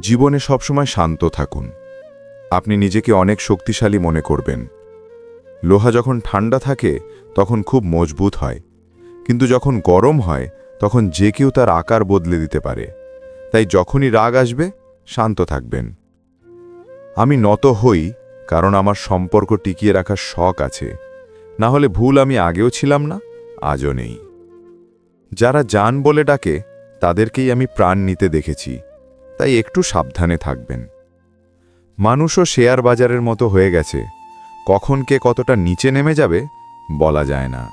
জীবনে সবসময় শান্ত থাকুন। আপনি নিজেকে অনেক শক্তিশালী মনে করবেন। লোহা যখন ঠান্ডা থাকে, তখন খুব মজবুত হয়। কিন্তু যখন গরম হয়, তখন যে কেউ তার আকার বদলে দিতে পারে। তাই যখনই রাগ আসবে, শান্ত থাকবেন। আমি নত হই, কারণ আমার সম্পর্ক টিকিয়ে রাখার শখ আছে। না হলে ভুল আমি আগেও ছিলাম না, আজও নেই। যারা যান বলে ডাকে, তাদেরকেই আমি প্রাণ নিতে দেখেছি। তাই একটু সাবধানে থাকবেন। মানুষও শেয়ার বাজারের মতো হয়ে গেছে। কখন কে কতটা নিচে নেমে যাবে, বলা যায় না।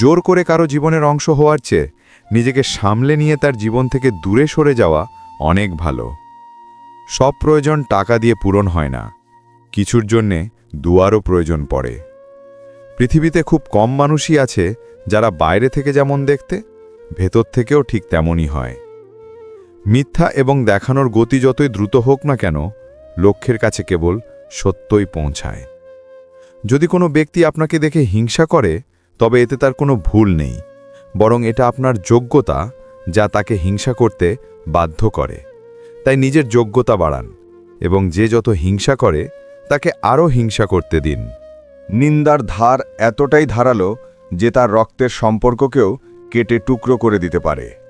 জোর করে কারও জীবনের অংশ হওয়ার চেয়ে নিজেকে সামলে নিয়ে তার জীবন থেকে দূরে সরে যাওয়া অনেক ভালো। সব প্রয়োজন টাকা দিয়ে পূরণ হয় না। কিছুর জন্যে দুয়ারও প্রয়োজন পড়ে। পৃথিবীতে খুব কম মানুষই আছে যারা বাইরে থেকে যেমন দেখতে, ভেতর থেকেও ঠিক তেমনই হয়। মিথ্যা এবং দেখানোর গতি যতই দ্রুত হোক না কেন, লক্ষ্যের কাছে কেবল সত্যই পৌঁছায়। যদি কোনো ব্যক্তি আপনাকে দেখে হিংসা করে, তবে এতে তার কোনো ভুল নেই, বরং এটা আপনার যোগ্যতা যা তাকে হিংসা করতে বাধ্য করে। তাই নিজের যোগ্যতা বাড়ান, এবং যে যত হিংসা করে, তাকে আরও হিংসা করতে দিন। নিন্দার ধার এতটাই ধারালো যে তার রক্তের সম্পর্ককেও কেটে টুকরো করে দিতে পারে।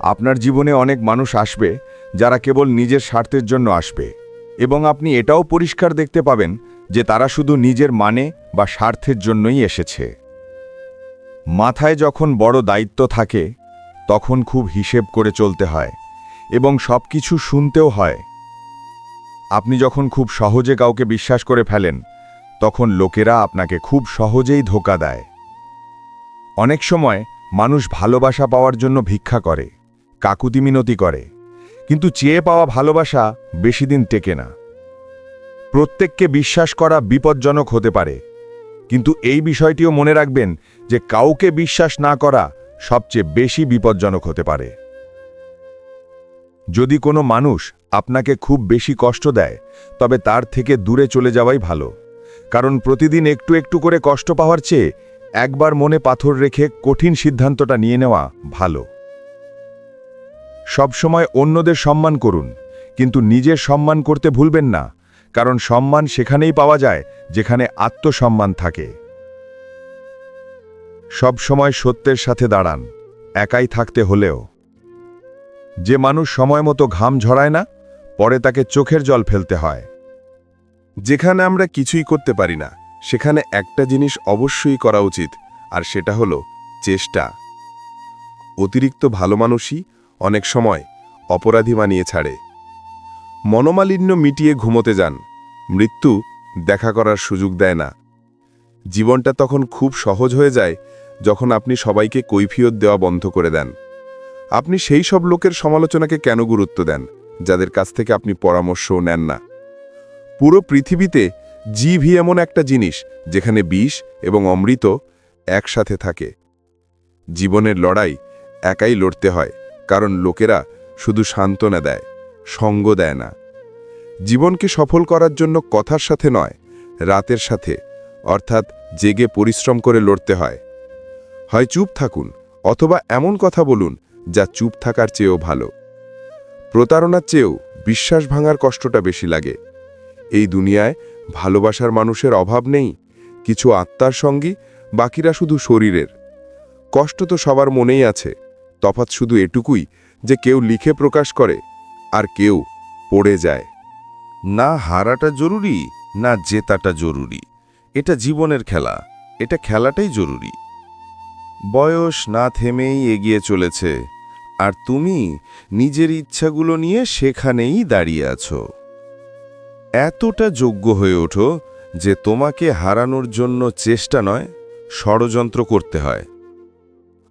আপনার জীবনে অনেক মানুষ আসবে যারা কেবল নিজের স্বার্থের জন্য আসবে। এবং আপনি এটাও পরিষ্কার দেখতে পাবেন যে তারা শুধু নিজের মানে বা স্বার্থের জন্যই এসেছে। মাথায় যখন বড় দায়িত্ব থাকে, তখন খুব হিসেব করে চলতে হয় এবং সব কিছু শুনতেও হয়। আপনি যখন খুব সহজে কাউকে বিশ্বাস করে ফেলেন, তখন লোকেরা আপনাকে খুব সহজেই ধোকা দেয়। অনেক সময় মানুষ ভালোবাসা পাওয়ার জন্য ভিক্ষা করে। কাকুতি মিনতি করে। কিন্তু চেয়ে পাওয়া ভালোবাসা বেশি দিন টেকে না। প্রত্যেককে বিশ্বাস করা বিপজ্জনক হতে পারে। কিন্তু এই বিষয়টিও মনে রাখবেন যে কাউকে বিশ্বাস না করা সবচেয়ে বেশি বিপজ্জনক হতে পারে। যদি কোনো মানুষ আপনাকে খুব বেশি কষ্ট দেয়, তবে তার থেকে দূরে চলে যাওয়াই ভালো। কারণ প্রতিদিন একটু একটু করে কষ্ট পাওয়ার চেয়ে একবার মনে পাথর রেখে কঠিন সিদ্ধান্তটা নিয়ে নেওয়া ভালো। সবসময় অন্যদের সম্মান করুন, কিন্তু নিজের সম্মান করতে ভুলবেন না, কারণ সম্মান সেখানেই পাওয়া যায় যেখানে আত্মসম্মান থাকে। সব সময় সত্যের সাথে দাঁড়ান, একাই থাকতে হলেও। যে মানুষ সময় মতো ঘাম ঝরায় না, পরে তাকে চোখের জল ফেলতে হয়। যেখানে আমরা কিছুই করতে পারি না, সেখানে একটা জিনিস অবশ্যই করা উচিত, আর সেটা হলো চেষ্টা। অতিরিক্ত ভালো মানুষই অনেক সময় অপরাধী মানিয়ে ছাড়ে। মনোমালিন্য মিটিয়ে ঘুমোতে যান। মৃত্যু দেখা করার সুযোগ দেয় না। জীবনটা তখন খুব সহজ হয়ে যায় যখন আপনি সবাইকে কৈফিয়ত দেওয়া বন্ধ করে দেন। আপনি সেই সব লোকের সমালোচনাকে কেন গুরুত্ব দেন, যাদের কাছ থেকে আপনি পরামর্শও নেন না? পুরো পৃথিবীতে জিভি এমন একটা জিনিস যেখানে বিষ এবং অমৃত একসাথে থাকে। জীবনের লড়াই একাই লড়তে হয়। কারণ লোকেরা শুধু সান্ত্বনা দেয়, সঙ্গ দেয় না। জীবনকে সফল করার জন্য কথার সাথে নয়, রাতের সাথে, অর্থাৎ জেগে পরিশ্রম করে লড়তে হয়। হয় চুপ থাকুন, অথবা এমন কথা বলুন যা চুপ থাকার চেয়েও ভালো। প্রতারণার চেয়েও বিশ্বাস ভাঙার কষ্টটা বেশি লাগে। এই দুনিয়ায় ভালোবাসার মানুষের অভাব নেই, কিছু আত্মার সঙ্গী, বাকিরা শুধু শরীরের। কষ্ট তো সবার মনেই আছে। তফাৎ শুধু এটুকুই যে কেউ লিখে প্রকাশ করে আর কেউ পড়ে যায়। না হারাটা জরুরি, না জেতাটা জরুরি। এটা জীবনের খেলা, এটা খেলাটাই জরুরি। বয়স না থেমেই এগিয়ে চলেছে, আর তুমি নিজের ইচ্ছাগুলো নিয়ে সেখানেই দাঁড়িয়ে আছো। এতটা যোগ্য হয়ে ওঠো যে তোমাকে হারানোর জন্য চেষ্টা নয়, ষড়যন্ত্র করতে হয়।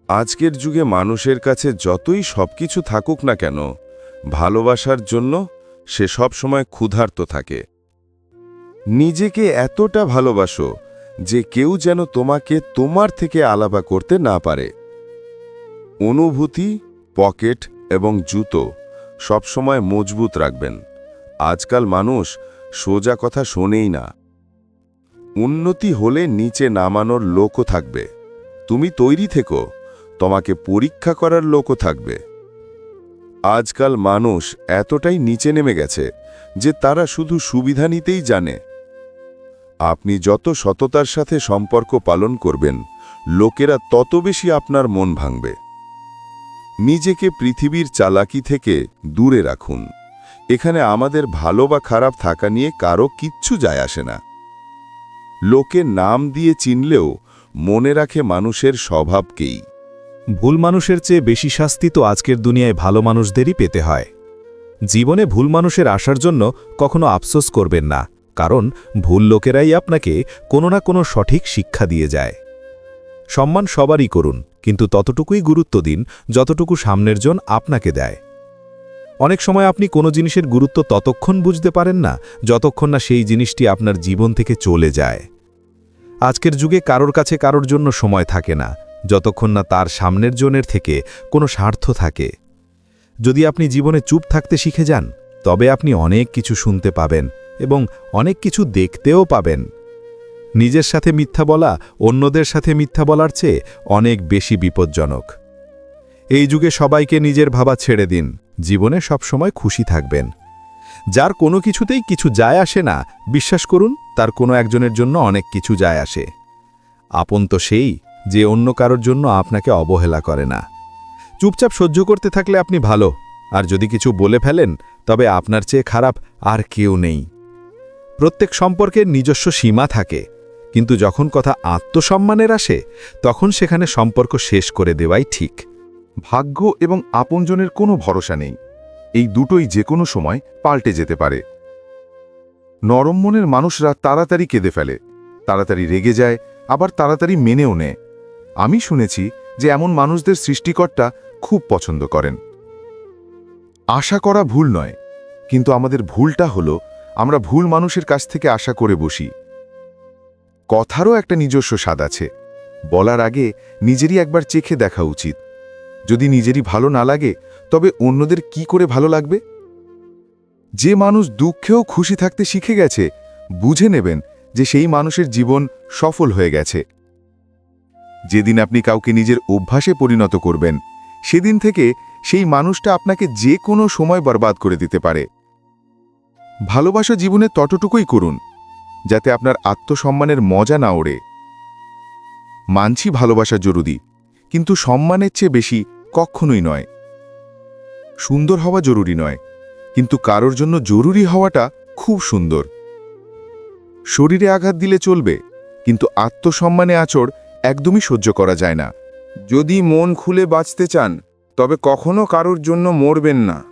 আজকের যুগে মানুষের কাছে যতই সবকিছু থাকুক না কেন, ভালোবাসার জন্য সে সব সময় ক্ষুধার্ত থাকে। নিজেকে এতটা ভালোবাসো যে কেউ যেন তোমাকে তোমার থেকে আলাদা করতে না পারে। অনুভূতি, পকেট এবং জুতো সবসময় মজবুত রাখবেন। আজকাল মানুষ সোজা কথা শোনেই না। উন্নতি হলে নিচে নামানোর লোকও থাকবে। তুমি তৈরি থেকো। তোমাকে পরীক্ষা করার লোকও থাকবে। আজকাল মানুষ এতটাই নিচে নেমে গেছে যে তারা শুধু সুবিধা নিতেই জানে। আপনি যত সততার সাথে সম্পর্ক পালন করবেন, লোকেরা তত বেশি আপনার মন ভাঙবে। নিজেকে পৃথিবীর চালাকি থেকে দূরে রাখুন। এখানে আমাদের ভালো বা খারাপ থাকা নিয়ে কারও কিচ্ছু যায় আসে না। লোকে নাম দিয়ে চিনলেও মনে রাখে মানুষের স্বভাবকেই ভুল মানুষের চেয়ে বেশি শাস্তি তো আজকের দুনিয়ায় ভালো মানুষদেরই পেতে হয়। জীবনে ভুল মানুষের আসার জন্য কখনো আফসোস করবেন না, কারণ ভুল লোকেরাই আপনাকে কোনো না কোনো সঠিক শিক্ষা দিয়ে যায়। সম্মান সবারই করুন, কিন্তু ততটুকুই গুরুত্ব দিন যতটুকু সামনের জন আপনাকে দেয়। অনেক সময় আপনি কোনো জিনিসের গুরুত্ব ততক্ষণ বুঝতে পারেন না, যতক্ষণ না সেই জিনিসটি আপনার জীবন থেকে চলে যায়। আজকের যুগে কারোর কাছে কারোর জন্য সময় থাকে না যতক্ষণ না তার সামনের জনের থেকে কোনো স্বার্থ থাকে। যদি আপনি জীবনে চুপ থাকতে শিখে যান, তবে আপনি অনেক কিছু শুনতে পাবেন এবং অনেক কিছু দেখতেও পাবেন। নিজের সাথে মিথ্যা বলা অন্যদের সাথে মিথ্যা বলার চেয়ে অনেক বেশি বিপজ্জনক। এই যুগে সবাইকে নিজের ভাবা ছেড়ে দিন, জীবনে সবসময় খুশি থাকবেন। যার কোনো কিছুতেই কিছু যায় আসে না, বিশ্বাস করুন, তার কোনো একজনের জন্য অনেক কিছু যায় আসে। আপন তো সেই। যে অন্য কারোর জন্য আপনাকে অবহেলা করে না। চুপচাপ সহ্য করতে থাকলে আপনি ভালো, আর যদি কিছু বলে ফেলেন, তবে আপনার চেয়ে খারাপ আর কেউ নেই। প্রত্যেক সম্পর্কের নিজস্ব সীমা থাকে, কিন্তু যখন কথা আত্মসম্মানের আসে, তখন সেখানে সম্পর্ক শেষ করে দেওয়াই ঠিক। ভাগ্য এবং আপনজনের কোনো ভরসা নেই, এই দুটোই যে কোনো সময় পাল্টে যেতে পারে। নরম মনের মানুষরা তাড়াতাড়ি কেঁদে ফেলে, তাড়াতাড়ি রেগে যায়, আবার তাড়াতাড়ি মেনেও নেয়। আমি শুনেছি যে এমন মানুষদের সৃষ্টিকর্তা খুব পছন্দ করেন। আশা করা ভুল নয়, কিন্তু আমাদের ভুলটা হলো আমরা ভুল মানুষের কাছ থেকে আশা করে বসি। কথারও একটা নিজস্ব স্বাদ আছে। বলার আগে নিজেরই একবার চেখে দেখা উচিত। যদি নিজেরই ভালো না লাগে, তবে অন্যদের কি করে ভালো লাগবে? যে মানুষ দুঃখেও খুশি থাকতে শিখে গেছে, বুঝে নেবেন যে সেই মানুষের জীবন সফল হয়ে গেছে। যেদিন আপনি কাউকে নিজের অভ্যাসে পরিণত করবেন, সেদিন থেকে সেই মানুষটা আপনাকে যে কোনো সময় বরবাদ করে দিতে পারে। ভালোবাসা জীবনে ততটুকুই করুন, যাতে আপনার আত্মসম্মানের মজা না ওড়ে। মানছি ভালোবাসা জরুরি, কিন্তু সম্মানের চেয়ে বেশি কখনোই নয়। সুন্দর হওয়া জরুরি নয়, কিন্তু কারোর জন্য জরুরি হওয়াটা খুব সুন্দর। শরীরে আঘাত দিলে চলবে, কিন্তু আত্মসম্মানে আচর একদমই সহ্য করা যায় না। যদি মন খুলে বাঁচতে চান, তবে কখনো কারোর জন্য মরবেন না।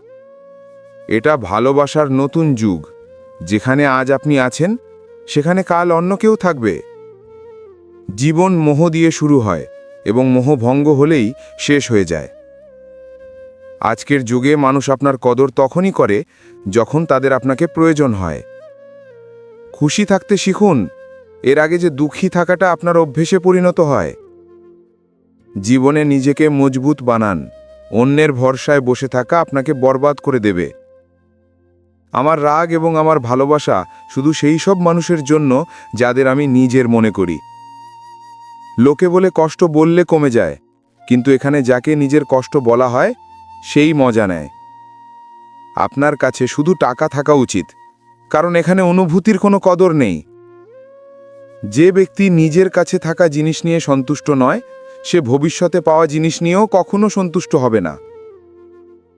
এটা ভালোবাসার নতুন যুগ। যেখানে আজ আপনি আছেন, সেখানে কাল অন্য কেউ থাকবে। জীবন মোহ দিয়ে শুরু হয় এবং মোহ ভঙ্গ হলেই শেষ হয়ে যায়। আজকের যুগে মানুষ আপনার কদর তখনই করে, যখন তাদের আপনাকে প্রয়োজন হয়। খুশি থাকতে শিখুন এর আগে যে দুঃখী থাকাটা আপনার অভ্যেসে পরিণত হয়। জীবনে নিজেকে মজবুত বানান। অন্যের ভরসায় বসে থাকা আপনাকে বরবাদ করে দেবে। আমার রাগ এবং আমার ভালোবাসা শুধু সেই সব মানুষের জন্য যাদের আমি নিজের মনে করি। লোকে বলে কষ্ট বললে কমে যায়, কিন্তু এখানে যাকে নিজের কষ্ট বলা হয়, সেই মজা নেয়। আপনার কাছে শুধু টাকা থাকা উচিত, কারণ এখানে অনুভূতির কোনো কদর নেই। যে ব্যক্তি নিজের কাছে থাকা জিনিস নিয়ে সন্তুষ্ট নয়, সে ভবিষ্যতে পাওয়া জিনিস নিয়েও কখনো সন্তুষ্ট হবে না।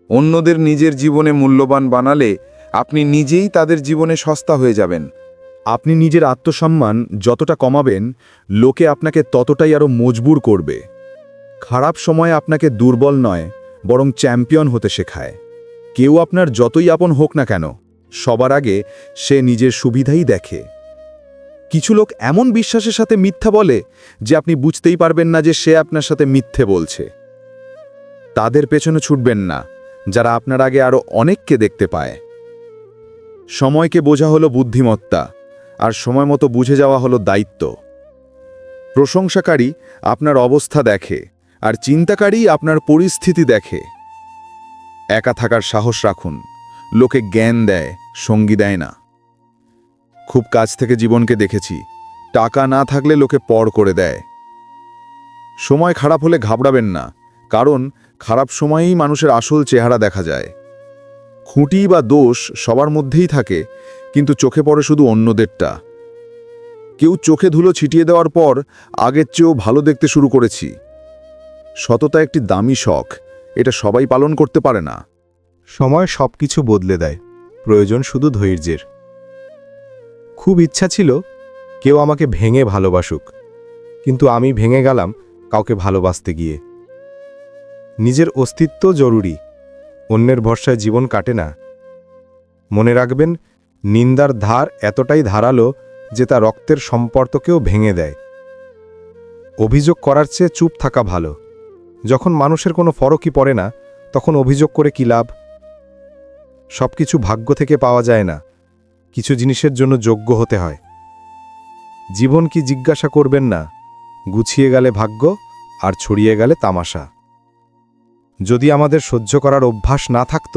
অন্যদের নিজের জীবনে মূল্যবান বানালে আপনি নিজেই তাদের জীবনে সস্তা হয়ে যাবেন। আপনি নিজের আত্মসম্মান যতটা কমাবেন, লোকে আপনাকে ততটাই আরও মজবুর করবে। খারাপ সময়ে আপনাকে দুর্বল নয়, বরং চ্যাম্পিয়ন হতে শেখায়। কেউ আপনার যতই আপন হোক না কেন, সবার আগে সে নিজের সুবিধাই দেখে। কিছু লোক এমন বিশ্বাসের সাথে মিথ্যা বলে যে আপনি বুঝতেই পারবেন না যে সে আপনার সাথে মিথ্যে বলছে। তাদের পেছনে ছুটবেন না, যারা আপনার আগে আরও অনেককে দেখতে পায়। সময়কে বোঝা হলো বুদ্ধিমত্তা, আর সময় মতো বুঝে যাওয়া হলো দায়িত্ব। প্রশংসাকারী আপনার অবস্থা দেখে, আর চিন্তাকারী আপনার পরিস্থিতি দেখে। একা থাকার সাহস রাখুন, লোকে জ্ঞান দেয়, সঙ্গী দেয় না। খুব কাছ থেকে জীবনকে দেখেছি। টাকা না থাকলে লোকে পর করে দেয়। সময় খারাপ হলে ঘাবড়াবেন না, কারণ খারাপ সময়েই মানুষের আসল চেহারা দেখা যায়। খুঁটি বা দোষ সবার মধ্যেই থাকে, কিন্তু চোখে পড়ে শুধু অন্যদেরটা। কেউ চোখে ধুলো ছিটিয়ে দেওয়ার পর আগের চেয়েও ভালো দেখতে শুরু করেছি। সততা একটি দামি শখ, এটা সবাই পালন করতে পারে না। সময় সব কিছু বদলে দেয়, প্রয়োজন শুধু ধৈর্যের। খুব ইচ্ছা ছিল কেউ আমাকে ভেঙে ভালোবাসুক, কিন্তু আমি ভেঙে গেলাম কাউকে ভালোবাসতে গিয়ে। নিজের অস্তিত্ব জরুরি, অন্যের ভরসায় জীবন কাটে না। মনে রাখবেন, নিন্দার ধার এতটাই ধারালো যে তা রক্তের সম্পর্ককেও ভেঙে দেয়। অভিযোগ করার চেয়ে চুপ থাকা ভালো। যখন মানুষের কোনো ফরকই পড়ে না, তখন অভিযোগ করে কি লাভ? সব কিছু ভাগ্য থেকে পাওয়া যায় না। কিছু জিনিসের জন্য যোগ্য হতে হয়। জীবন কি জিজ্ঞাসা করবেন না, গুছিয়ে গেলে ভাগ্য আর ছড়িয়ে গেলে তামাশা। যদি আমাদের সহ্য করার অভ্যাস না থাকত,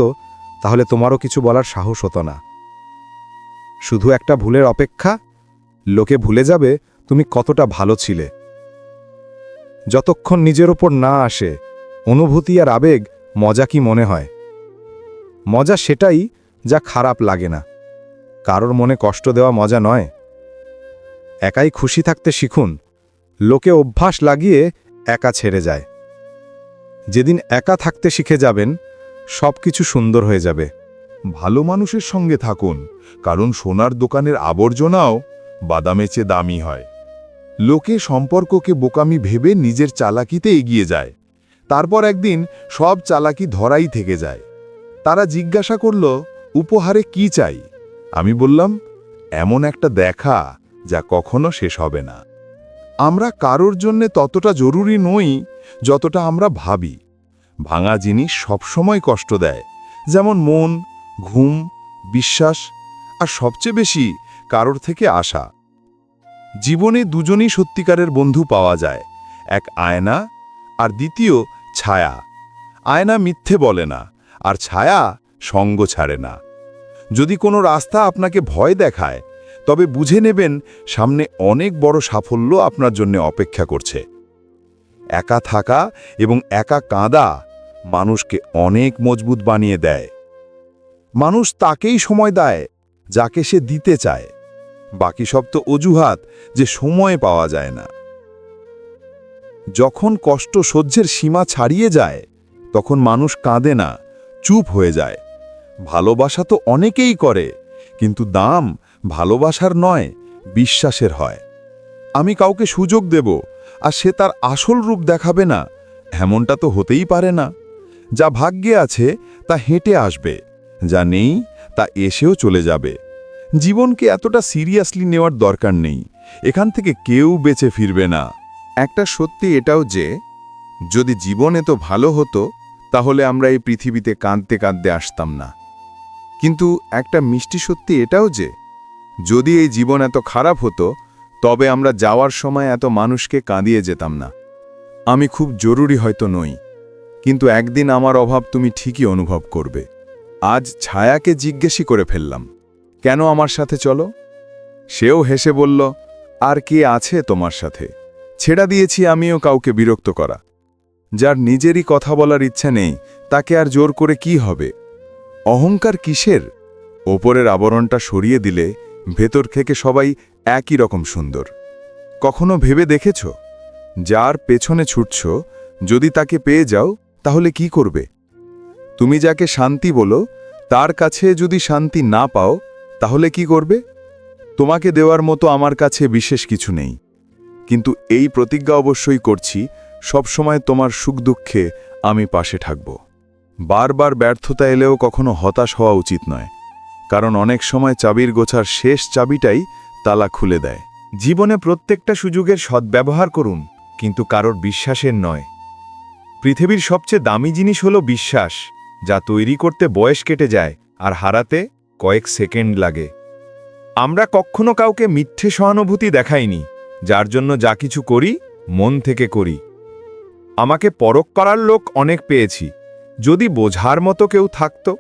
তাহলে তোমারও কিছু বলার সাহস হতো না। শুধু একটা ভুলের অপেক্ষা, লোকে ভুলে যাবে তুমি কতটা ভালো ছিলে। যতক্ষণ নিজের ওপর না আসে, অনুভূতি আর আবেগ মজা কি মনে হয়? মজা সেটাই যা খারাপ লাগে না। কারোর মনে কষ্ট দেওয়া মজা নয়। একাই খুশি থাকতে শিখুন, লোকে অভ্যাস লাগিয়ে একা ছেড়ে যায়। যেদিন একা থাকতে শিখে যাবেন সব কিছু সুন্দর হয়ে যাবে। ভালো মানুষের সঙ্গে থাকুন, কারণ সোনার দোকানের আবর্জনাও বাদামে চেয়ে দামি হয়। লোকে সম্পর্ককে বোকামি ভেবে নিজের চালাকিতে এগিয়ে যায়। তারপর একদিন সব চালাকি ধরাই থেকে যায়। তারা জিজ্ঞাসা করল, উপহারে কি চাই? আমি বললাম, এমন একটা দেখা যা কখনো শেষ হবে না। আমরা কারোর জন্যে ততটা জরুরি নই যতটা আমরা ভাবি। ভাঙা জিনিস সবসময় কষ্ট দেয়, যেমন মন, ঘুম, বিশ্বাস, আর সবচেয়ে বেশি কারোর থেকে আশা। জীবনে দুজনই সত্যিকারের বন্ধু পাওয়া যায়, এক আয়না আর দ্বিতীয় ছায়া। আয়না মিথ্যে বলে না, আর ছায়া সঙ্গ ছাড়ে না। যদি কোনো রাস্তা আপনাকে ভয় দেখায়, তবে বুঝে নেবেন সামনে অনেক বড় সাফল্য আপনার জন্য অপেক্ষা করছে। একা থাকা এবং একা কাঁদা মানুষকে অনেক মজবুত বানিয়ে দেয়। মানুষ তাকেই সময় দেয় যাকে সে দিতে চায়। বাকি সব তো অজুহাত যে সময় পাওয়া যায় না। যখন কষ্ট সহ্যের সীমা ছাড়িয়ে যায়, তখন মানুষ কাঁদে না, চুপ হয়ে যায়। ভালোবাসা তো অনেকেই করে, কিন্তু দাম ভালোবাসার নয়, বিশ্বাসের হয়। আমি কাউকে সুযোগ দেব, আর সে তার আসল রূপ দেখাবে না, এমনটা তো হতেই পারে না। যা ভাগ্যে আছে, তা হেঁটে আসবে, যা নেই, তা এসেও চলে যাবে। জীবনকে এতটা সিরিয়াসলি নেওয়ার দরকার নেই, এখান থেকে কেউ বেঁচে ফিরবে না। একটা সত্যি এটাও যে, যদি জীবন এত ভালো হতো, তাহলে আমরা এই পৃথিবীতে কাঁদতে কাঁদতে আসতাম না। কিন্তু একটা মিষ্টি সত্যি এটাও যে, যদি এই জীবন এত খারাপ হতো, তবে আমরা যাওয়ার সময় এত মানুষকে কাঁদিয়ে যেতাম না। আমি খুব জরুরি হয়তো নই, কিন্তু একদিন আমার অভাব তুমি ঠিকই অনুভব করবে। আজ ছায়াকে জিজ্ঞেসই করে ফেললাম, কেন আমার সাথে চলো? সেও হেসে বলল, আর কে আছে তোমার সাথে? ছেড়া দিয়েছি আমিও কাউকে বিরক্ত করা। যার নিজেরই কথা বলার ইচ্ছা নেই, তাকে আর জোর করে কি হবে? অহংকার কিসের? ওপরের আবরণটা সরিয়ে দিলে ভেতর থেকে সবাই একই রকম সুন্দর। কখনো ভেবে দেখেছ? যার পেছনে ছুটছ, যদি তাকে পেয়ে যাও, তাহলে কি করবে? তুমি যাকে শান্তি বলো, তার কাছে যদি শান্তি না পাও, তাহলে কি করবে? তোমাকে দেওয়ার মতো আমার কাছে বিশেষ কিছু নেই। কিন্তু এই প্রতিজ্ঞা অবশ্যই করছি, সবসময় তোমার সুখ দুঃখে আমি পাশে থাকব। বারবার ব্যর্থতা এলেও কখনো হতাশ হওয়া উচিত নয়, কারণ অনেক সময় চাবির গোছার শেষ চাবিটাই তালা খুলে দেয়। জীবনে প্রত্যেকটা সুযোগের সদ্ব্যবহার করুন, কিন্তু কারোর বিশ্বাসের নয়। পৃথিবীর সবচেয়ে দামি জিনিস হল বিশ্বাস, যা তৈরি করতে বয়স কেটে যায় আর হারাতে কয়েক সেকেন্ড লাগে। আমরা কখনো কাউকে মিথ্যে সহানুভূতি দেখাইনি, যার জন্য যা কিছু করি, মন থেকে করি। আমাকে পরক করার লোক অনেক পেয়েছি যদি বোঝার মতো কেউ থাকত।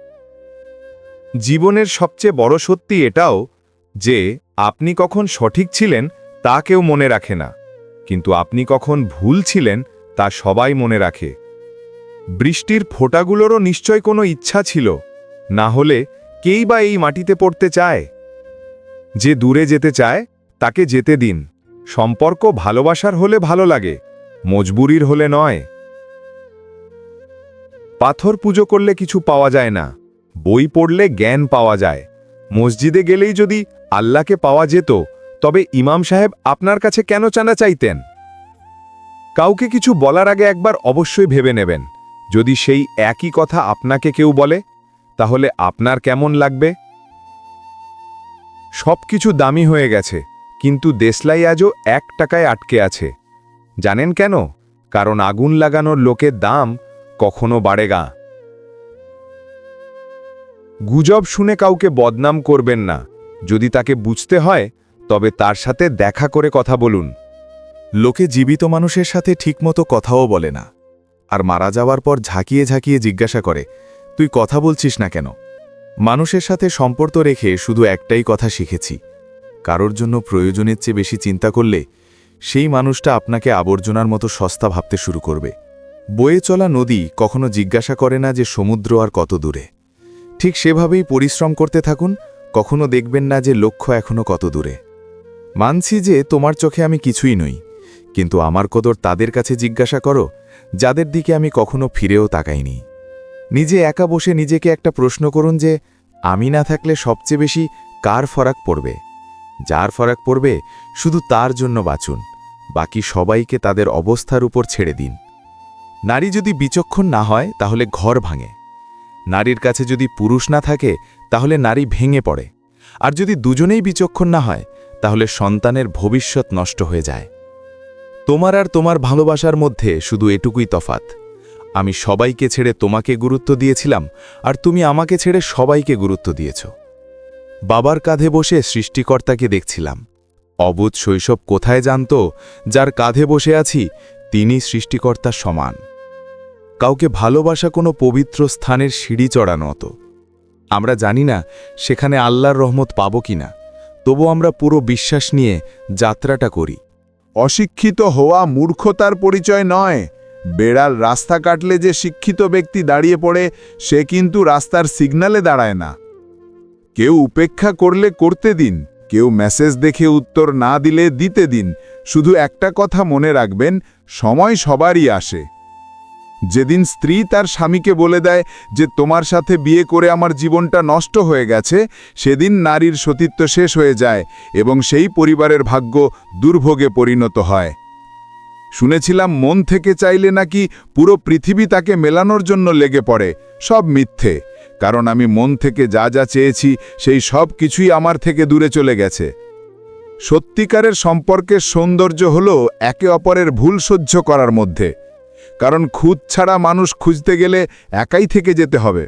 জীবনের সবচেয়ে বড় সত্যি এটাও যে, আপনি কখন সঠিক ছিলেন তা কেউ মনে রাখে না। কিন্তু আপনি কখন ভুল ছিলেন তা সবাই মনে রাখে। বৃষ্টির ফোঁটাগুলোরও নিশ্চয় কোনো ইচ্ছা ছিল। না হলে কেই বা এই মাটিতে পড়তে চায়? যে দূরে যেতে চায়, তাকে যেতে দিন। সম্পর্ক ভালোবাসার হলে ভালো লাগে, মজবুরির হলে নয়। পাথর পুজো করলে কিছু পাওয়া যায় না। বই পড়লে জ্ঞান পাওয়া যায়। মসজিদে গেলেই যদি আল্লাহকে পাওয়া যেত, তবে ইমাম সাহেব আপনার কাছে কেন চানা চাইতেন? কাউকে কিছু বলার আগে একবার অবশ্যই ভেবে নেবেন। যদি সেই একই কথা আপনাকে কেউ বলে, তাহলে আপনার কেমন লাগবে? সব কিছু দামি হয়ে গেছে, কিন্তু দেশলাই আজও এক টাকায় আটকে আছে। জানেন কেন? কারণ আগুন লাগানোর লোকের দাম কখনো বাড়েগা। গুজব শুনে কাউকে বদনাম করবেন না। যদি তাকে বুঝতে হয়, তবে তার সাথে দেখা করে কথা বলুন। লোকে জীবিত মানুষের সাথে ঠিকমতো কথাও বলে না। আর মারা যাওয়ার পর ঝাঁকিয়ে ঝাঁকিয়ে জিজ্ঞাসা করে, তুই কথা বলছিস না কেন? মানুষের সাথে সম্পর্ক রেখে শুধু একটাই কথা শিখেছি। কারোর জন্য প্রয়োজনের চেয়ে বেশি চিন্তা করলে সেই মানুষটা আপনাকে আবর্জনার মতো সস্তা ভাবতে শুরু করবে। বয়ে চলা নদী কখনো জিজ্ঞাসা করে না যে সমুদ্র আর কত দূরে। ঠিক সেভাবেই পরিশ্রম করতে থাকুন, কখনো দেখবেন না যে লক্ষ্য এখনও কত দূরে। মানছি যে তোমার চোখে আমি কিছুই নই, কিন্তু আমার কদর তাদের কাছে জিজ্ঞাসা করো, যাদের দিকে আমি কখনো ফিরেও তাকাইনি। নিজে একা বসে নিজেকে একটা প্রশ্ন করুন যে, আমি না থাকলে সবচেয়ে বেশি কার ফরাক পড়বে? যার ফরাক পড়বে, শুধু তার জন্য বাঁচুন, বাকি সবাইকে তাদের অবস্থার উপর ছেড়ে দিন। নারী যদি বিচক্ষণ না হয়, তাহলে ঘর ভাঙে। নারীর কাছে যদি পুরুষ না থাকে, তাহলে নারী ভেঙে পড়ে। আর যদি দুজনেই বিচক্ষণ না হয়, তাহলে সন্তানের ভবিষ্যৎ নষ্ট হয়ে যায়। তোমার আর তোমার ভালোবাসার মধ্যে শুধু এটুকুই তফাত আমি সবাইকে ছেড়ে তোমাকে গুরুত্ব দিয়েছিলাম, আর তুমি আমাকে ছেড়ে সবাইকে গুরুত্ব দিয়েছ। বাবার কাঁধে বসে সৃষ্টিকর্তাকে দেখছিলাম। অবুধ শৈশব কোথায় জানত, যার কাঁধে বসে আছি, তিনি সৃষ্টিকর্তার সমান। কাউকে ভালোবাসা কোনো পবিত্র স্থানের সিঁড়ি চড়ানো হতো আমরা জানি না সেখানে আল্লাহর রহমত পাব কিনা তবু আমরা পুরো বিশ্বাস নিয়ে যাত্রাটা করি। অশিক্ষিত হওয়া মূর্খতার পরিচয় নয়, বেড়াল রাস্তা কাটলে যে শিক্ষিত ব্যক্তি দাঁড়িয়ে পড়ে, সে কিন্তু রাস্তার সিগনালে দাঁড়ায় না। কেউ উপেক্ষা করলে করতে দিন, কেউ মেসেজ দেখে উত্তর না দিলে দিতে দিন, শুধু একটা কথা মনে রাখবেন, সময় সবারই আসে। যেদিন স্ত্রী তার স্বামীকে বলে দেয় যে তোমার সাথে বিয়ে করে আমার জীবনটা নষ্ট হয়ে গেছে, সেদিন নারীর সতীত্ব শেষ হয়ে যায় এবং সেই পরিবারের ভাগ্য দুর্ভোগে পরিণত হয়। শুনেছিলাম, মন থেকে চাইলে নাকি পুরো পৃথিবী তাকে মেলানোর জন্য লেগে পড়ে। সব মিথ্যে। কারণ আমি মন থেকে যা যা চেয়েছি, সেই সব কিছুই আমার থেকে দূরে চলে গেছে। সত্যিকারের সম্পর্কের সৌন্দর্য হল একে অপরের ভুল সহ্য করার মধ্যে। কারণ খুদ ছাড়া মানুষ খুঁজতে গেলে একাই থেকে যেতে হবে।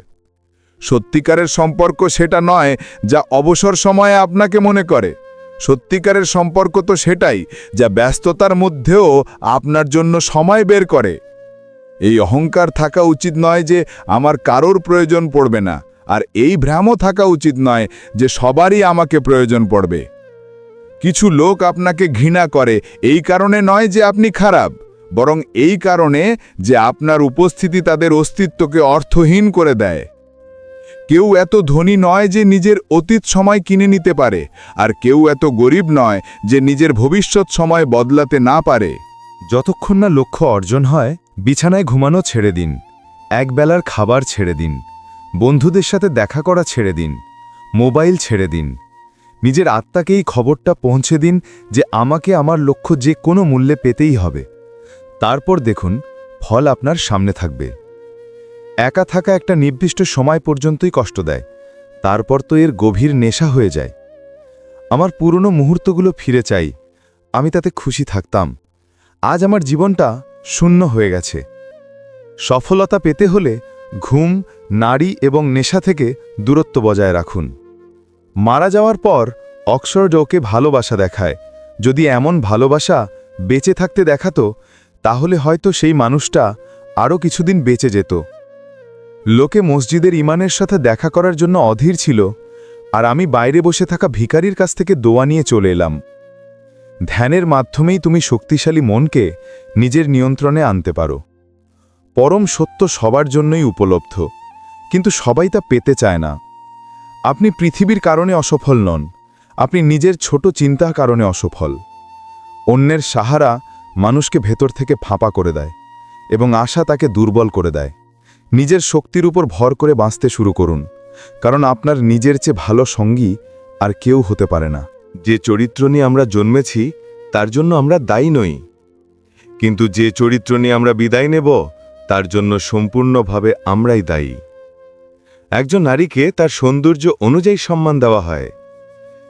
সত্যিকারের সম্পর্ক সেটা নয় যা অবসর সময়ে আপনাকে মনে করে। সত্যিকারের সম্পর্ক তো সেটাই যা ব্যস্ততার মধ্যেও আপনার জন্য সময় বের করে। এই অহংকার থাকা উচিত নয় যে আমার কারোর প্রয়োজন পড়বে না, আর এই ভ্রামও থাকা উচিত নয় যে সবারই আমাকে প্রয়োজন পড়বে। কিছু লোক আপনাকে ঘৃণা করে, এই কারণে নয় যে আপনি খারাপ। বরং এই কারণে যে আপনার উপস্থিতি তাদের অস্তিত্বকে অর্থহীন করে দেয়। কেউ এত ধনী নয় যে নিজের অতীত সময় কিনে নিতে পারে, আর কেউ এত গরিব নয় যে নিজের ভবিষ্যৎ সময় বদলাতে না পারে। যতক্ষণ না লক্ষ্য অর্জন হয়, বিছানায় ঘুমানো ছেড়ে দিন, একবেলার খাবার ছেড়ে দিন, বন্ধুদের সাথে দেখা করা ছেড়ে দিন, মোবাইল ছেড়ে দিন, নিজের আত্মাকে এই খবরটা পৌঁছে দিন যে আমাকে আমার লক্ষ্য যে কোনো মূল্যে পেতেই হবে। তারপর দেখুন, ফল আপনার সামনে থাকবে। একা থাকা একটা নির্দিষ্ট সময় পর্যন্তই কষ্ট দেয়, তারপর তো এর গভীর নেশা হয়ে যায়। আমার পুরনো মুহূর্তগুলো ফিরে চাই, আমি তাতে খুশি থাকতাম। আজ আমার জীবনটা শূন্য হয়ে গেছে। সফলতা পেতে হলে ঘুম নারী এবং নেশা থেকে দূরত্ব বজায় রাখুন। মারা যাওয়ার পর অক্সফোর্ড ওকে ভালোবাসা দেখায়। যদি এমন ভালোবাসা বেঁচে থাকতে দেখাতো তাহলে হয়তো সেই মানুষটা আরও কিছুদিন বেঁচে যেত। লোকে মসজিদের ইমানের সাথে দেখা করার জন্য অধীর ছিল, আর আমি বাইরে বসে থাকা ভিকারির কাছ থেকে দোয়া নিয়ে চলে এলাম। ধ্যানের মাধ্যমেই তুমি শক্তিশালী মনকে নিজের নিয়ন্ত্রণে আনতে পারো। পরম সত্য সবার জন্যই উপলব্ধ, কিন্তু সবাই তা পেতে চায় না। আপনি পৃথিবীর কারণে অসফল নন, আপনি নিজের ছোট চিন্তা কারণে অসফল। অন্যের সাহারা মানুষকে ভেতর থেকে ফাঁপা করে দেয় এবং আশা তাকে দুর্বল করে দেয়। নিজের শক্তির উপর ভর করে বাঁচতে শুরু করুন, কারণ আপনার নিজের চেয়ে ভালো সঙ্গী আর কেউ হতে পারে না। যে চরিত্র নিয়ে আমরা জন্মেছি, তার জন্য আমরা দায়ী নই। কিন্তু যে চরিত্র নিয়ে আমরা বিদায় নেব, তার জন্য সম্পূর্ণভাবে আমরাই দায়ী। একজন নারীকে তার সৌন্দর্য অনুযায়ী সম্মান দেওয়া হয়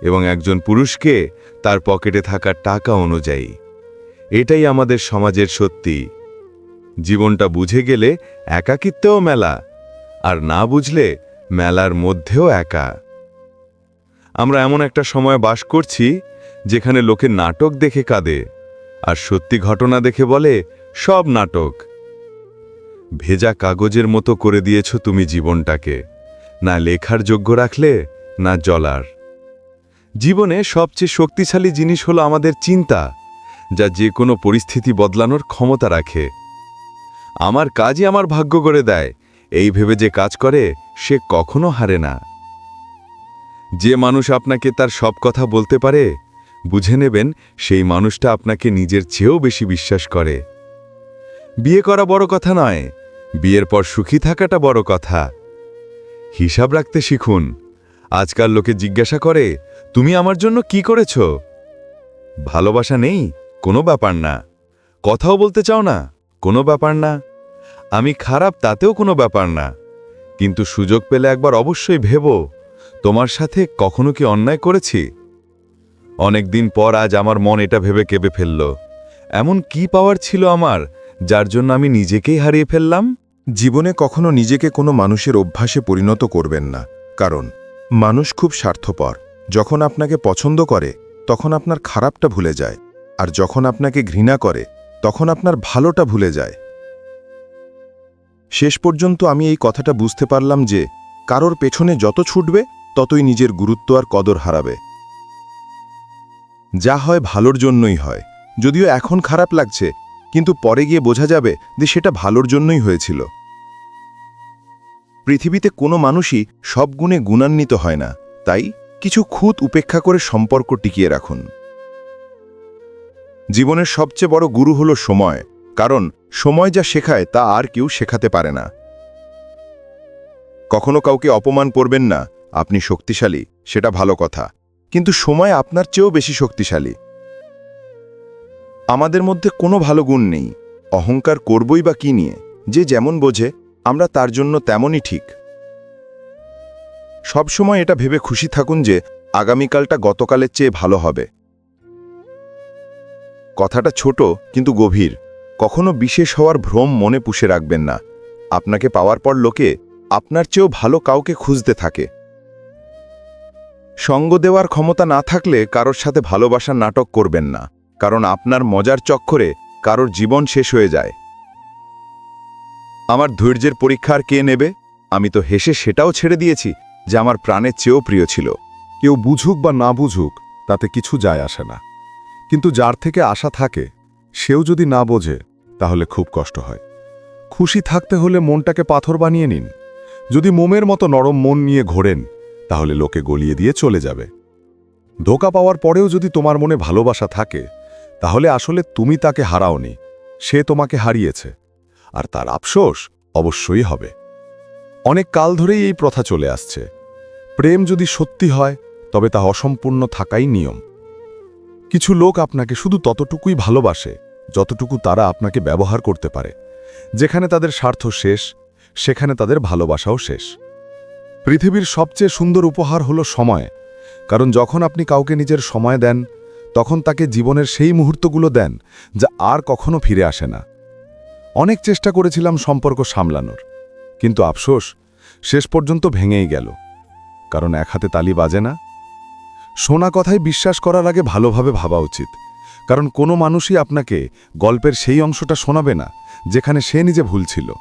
এবং একজন পুরুষকে তার পকেটে থাকা টাকা অনুযায়ী। এটাই আমাদের সমাজের সত্যি। জীবনটা বুঝে গেলে একাকিত্বেও মেলা, আর না বুঝলে মেলার মধ্যেও একা। আমরা এমন একটা সময় বাস করছি, যেখানে লোকে নাটক দেখে কাঁদে, আর সত্যি ঘটনা দেখে বলে, সব নাটক। ভেজা কাগজের মতো করে দিয়েছ তুমি জীবনটাকে, না লেখার যোগ্য রাখলে, না জলার। জীবনে সবচেয়ে শক্তিশালী জিনিস হলো আমাদের চিন্তা যা যে কোনো পরিস্থিতি বদলানোর ক্ষমতা রাখে। আমার কাজই আমার ভাগ্য করে দেয়। এই ভেবে যে কাজ করে, সে কখনো হারে না। যে মানুষ আপনাকে তার সব কথা বলতে পারে, বুঝে নেবেন সেই মানুষটা আপনাকে নিজের চেয়েও বেশি বিশ্বাস করে। বিয়ে করা বড় কথা নয়। বিয়ের পর সুখী থাকাটা বড় কথা। হিসাব রাখতে শিখুন। আজকাল লোকে জিজ্ঞাসা করে, তুমি আমার জন্য কি করেছ? ভালোবাসা নেই। কোনো ব্যাপার না। কথাও বলতে চাও না? কোনো ব্যাপার না। আমি খারাপ তাতেও কোনো ব্যাপার না। কিন্তু সুযোগ পেলে একবার অবশ্যই ভেবো, তোমার সাথে কখনো কি অন্যায় করেছি? অনেক দিন পর আজ আমার মন এটা ভেবে কেঁপে ফেলল। এমন কি পাওয়ার ছিল আমার, যার জন্য আমি নিজেকেই হারিয়ে ফেললাম? জীবনে কখনো নিজেকে কোনো মানুষের অভ্যাসে পরিণত করবেন না। কারণ, মানুষ খুব স্বার্থপর। যখন আপনাকে পছন্দ করে, তখন আপনার খারাপটা ভুলে যায়। আর যখন আপনাকে ঘৃণা করে, তখন আপনার ভালোটা ভুলে যায়। শেষ পর্যন্ত আমি এই কথাটা বুঝতে পারলাম যে, কারোর পেছনে যত ছুটবে, ততই নিজের গুরুত্ব আর কদর হারাবে। যা হয় ভালোর জন্যই হয়। যদিও এখন খারাপ লাগছে, কিন্তু পরে গিয়ে বোঝা যাবে যে সেটা ভালোর জন্যই হয়েছিল। পৃথিবীতে কোনো মানুষই সব গুণে গুণান্বিত হয় না। তাই কিছু খুঁত উপেক্ষা করে সম্পর্ক টিকিয়ে রাখুন। জীবনের সবচেয়ে বড় গুরু হল সময়, কারণ সময় যা শেখায় তা আর কেউ শেখাতে পারে না। কখনো কাউকে অপমান করবেন না, আপনি শক্তিশালী, সেটা ভালো কথা। কিন্তু সময় আপনার চেয়েও বেশি শক্তিশালী। আমাদের মধ্যে কোনো ভালো গুণ নেই, অহংকার করবই বা কি নিয়ে, যে যেমন বোঝে, আমরা তার জন্য তেমনই ঠিক। সবসময় এটা ভেবে খুশি থাকুন যে, আগামীকালটা গতকালের চেয়ে ভালো হবে। কথাটা ছোট কিন্তু গভীর। কখনো বিশেষ হওয়ার ভ্রম মনে পুষে রাখবেন না। আপনাকে পাওয়ার পর লোকে আপনার চেয়েও ভালো কাউকে খুঁজতে থাকে। সঙ্গ দেওয়ার ক্ষমতা না থাকলে কারোর সাথে ভালোবাসার নাটক করবেন না, কারণ আপনার মজার চক্করে কারোর জীবন শেষ হয়ে যায়। আমার ধৈর্যের পরীক্ষার কে নেবে? আমি তো হেসে সেটাও ছেড়ে দিয়েছি যে আমার প্রাণের চেয়েও প্রিয় ছিল। কেউ বুঝুক বা না বুঝুক, তাতে কিছু যায় আসে না। কিন্তু যার থেকে আশা থাকে, সেও যদি না বোঝে, তাহলে খুব কষ্ট হয়। খুশি থাকতে হলে মনটাকে পাথর বানিয়ে নিন। যদি মোমের মতো নরম মন নিয়ে ঘোরেন, তাহলে লোকে গলিয়ে দিয়ে চলে যাবে। ধোকা পাওয়ার পরেও যদি তোমার মনে ভালোবাসা থাকে, তাহলে আসলে তুমি তাকে হারাওনি, সে তোমাকে হারিয়েছে। আর তার আফসোস অবশ্যই হবে। অনেক কাল ধরেই এই প্রথা চলে আসছে। প্রেম যদি সত্যি হয়, তবে তা অসম্পূর্ণ থাকাই নিয়ম। কিছু লোক আপনাকে শুধু ততটুকুই ভালোবাসে, যতটুকু তারা আপনাকে ব্যবহার করতে পারে। যেখানে তাদের স্বার্থ শেষ, সেখানে তাদের ভালোবাসাও শেষ। পৃথিবীর সবচেয়ে সুন্দর উপহার হলো সময়, কারণ যখন আপনি কাউকে নিজের সময় দেন, তখন তাকে জীবনের সেই মুহূর্তগুলো দেন যা আর কখনো ফিরে আসে না। অনেক চেষ্টা করেছিলাম সম্পর্ক সামলানোর, কিন্তু আফসোস শেষ পর্যন্ত ভেঙেই গেল, কারণ এক হাতে তালি বাজে না শোনা কথায় বিশ্বাস করার আগে ভালোভাবে ভাবা উচিত। কারণ কোনো মানুষই আপনাকে গল্পের সেই অংশটা শোনাবে না, যেখানে সে নিজে ভুল ছিল।